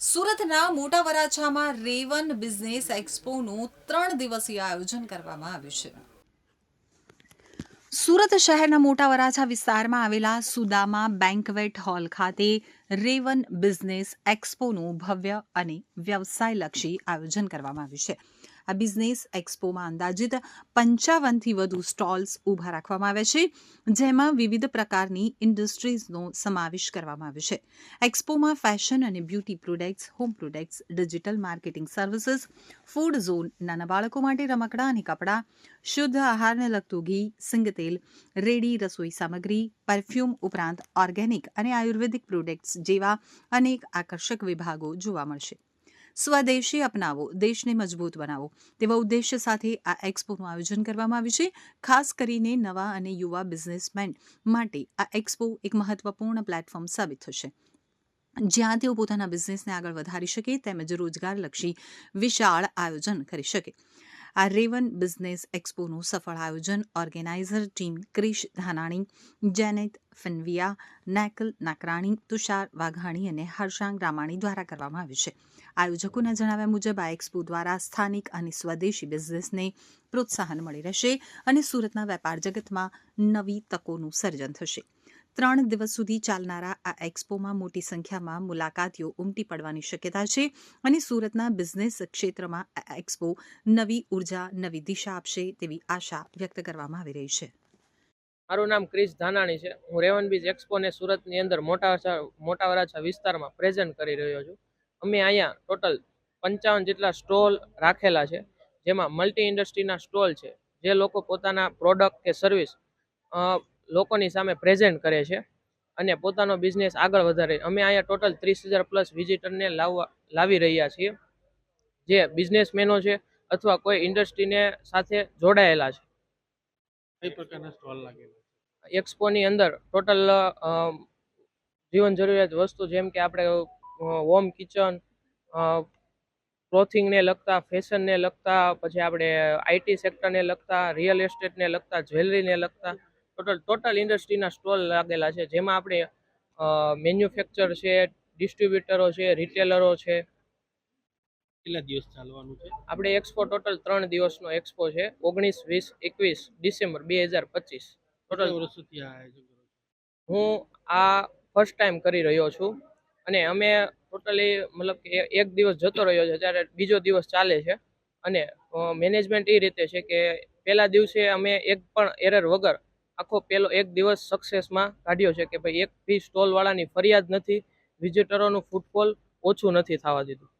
સુરતના મોટા વરાછામાં રેવન બિઝનેસ એક્સપોનું ત્રણ દિવસીય આયોજન કરવામાં આવ્યું છે. સુરત શહેરના મોટા વરાછા વિસ્તારમાં આવેલા સુદામા બેન્કવેટ હોલ ખાતે રેવન બિઝનેસ એક્સપોનું ભવ્ય અને વ્યવસાયલક્ષી આયોજન કરવામાં આવ્યું છે. આ બિઝનેસ એક્સપોમાં અંદાજિત પંચાવનથી વધુ સ્ટોલ્સ ઊભા રાખવામાં આવ્યા છે, જેમાં વિવિધ પ્રકારની ઇન્ડસ્ટ્રીઝનો સમાવેશ કરવામાં આવ્યો છે. એક્સપોમાં ફેશન અને beauty products, home products, digital marketing services, food zone, નાના બાળકો માટે રમકડા અને કપડાં, શુદ્ધ આહારને લગતું ઘી, સિંગતેલ, રેડી રસોઈ સામગ્રી, પરફ્યુમ ઉપરાંત ઓર્ગેનિક અને આયુર્વેદિક પ્રોડક્ટ્સ જેવા અનેક આકર્ષક વિભાગો જોવા મળશે. સ્વદેશી અપનાવો, દેશને મજબૂત બનાવો. તેવા ઉદ્દેશ્ય સાથે આ એક્સપોનું આયોજન કરવામાં આવ્યું છે. ખાસ કરીને નવા અને યુવા બિઝનેસમેન માટે આ એક્સપો એક મહત્વપૂર્ણ પ્લેટફોર્મ સાબિત થશે. જ્યાં તેઓ પોતાના બિઝનેસને આગળ વધારી શકે, તેમજ રોજગારલક્ષી વિશાળ આયોજન કરી શકે. આ રેવન બિઝનેસ એક્સપોનું સફળ આયોજન ઓર્ગેનાઇઝર ટીમ ક્રિશ ધાનાણી, જેનેત ફિનવિયા નેકલ નાકરાણી, તુષાર વાઘાણી અને હર્ષાંગ રામાણી દ્વારા કરવામાં આવ્યું છે. આયોજકોના જણાવ્યા મુજબ, આ એક્સપો દ્વારા સ્થાનિક અને સ્વદેશી બિઝનેસને પ્રોત્સાહન મળી રહેશે અને સુરતના વેપાર જગતમાં નવી તકોનું સર્જન થશે. ત્રણ દિવસ સુધી ચાલનારા આ એક્સપોમાં મોટી સંખ્યામાં મુલાકાતીઓ ઉમટી પડવાની શક્યતા છે અને સુરતના બિઝનેસ ક્ષેત્રમાં આ એક્સપો નવી ઊર્જા, નવી દિશા આપશે તેવી આશા વ્યક્ત કરવામાં આવી રહી છે. મારું નામ ક્રિશ ધાનાણી છે. હું રેવન બીચ એક્સપોને સુરતની અંદર મોટા મોટા વરાછા વિસ્તારમાં પ્રેઝન્ટ કરી રહ્યો છું. અમે અહીંયા ટોટલ પંચાવન જેટલા સ્ટોલ રાખેલા છે, જેમાં મલ્ટી ઇન્ડસ્ટ્રીના સ્ટોલ છે, જે લોકો પોતાના પ્રોડક્ટ કે સર્વિસ લોકોની સામે પ્રેઝન્ટ કરે છે અને પોતાનો બિઝનેસ આગળ વધારે. અમે અહીંયા ટોટલ ત્રીસ હજાર પ્લસ વિઝિટરને લાવવા લાવી રહ્યા છીએ. જે બિઝનેસમેનો છે અથવા કોઈ ઇન્ડસ્ટ્રીને સાથે જોડાયેલા છે. કઈ પ્રકારના સ્ટોલ લાગેલા એક્સપોની અંદર ટોટલ જીવન જરૂરિયાત વસ્તુ જેમ કે આપણે હોમ કિચન ક્લોથિંગને લગતા ફેશનને લગતા પછી આપણે આઈટી સેક્ટરને લગતા રિયલ એસ્ટેટને લગતા જ્વેલરીને લગતા ટોટલ ટોટલ ઇન્ડસ્ટ્રીના સ્ટોલ લાગેલા છે. જેમાં આપણે મેન્યુફેક્ચર છે ડિસ્ટ્રીબ્યુટરો છે રિટેલરો છે. કેટલા દિવસ ચાલવાનું છે? આપણે એક્સપો ટોટલ ત્રણ દિવસનો એક્સપો છે. ઓગણીસ વીસ એકવીસ ડિસેમ્બર બે હજાર પચીસ. ટોટલ વર્ષોથી આ હું આ ફર્સ્ટ ટાઈમ કરી રહ્યો છું. અને અમે ટોટલી મતલબ કે એક દિવસ જતો રહ્યો છે ત્યારે બીજો દિવસ ચાલે છે. અને મેનેજમેન્ટ એ રીતે છે કે પહેલા દિવસે અમે એક પણ એરર વગર આખો પહેલો એક દિવસ સક્સેસમાં કાઢ્યો છે કે ભાઈ એક બી સ્ટોલવાળાની ફરિયાદ નથી વિઝિટરોનું ફૂટફોલ ઓછું નથી થવા દીધું.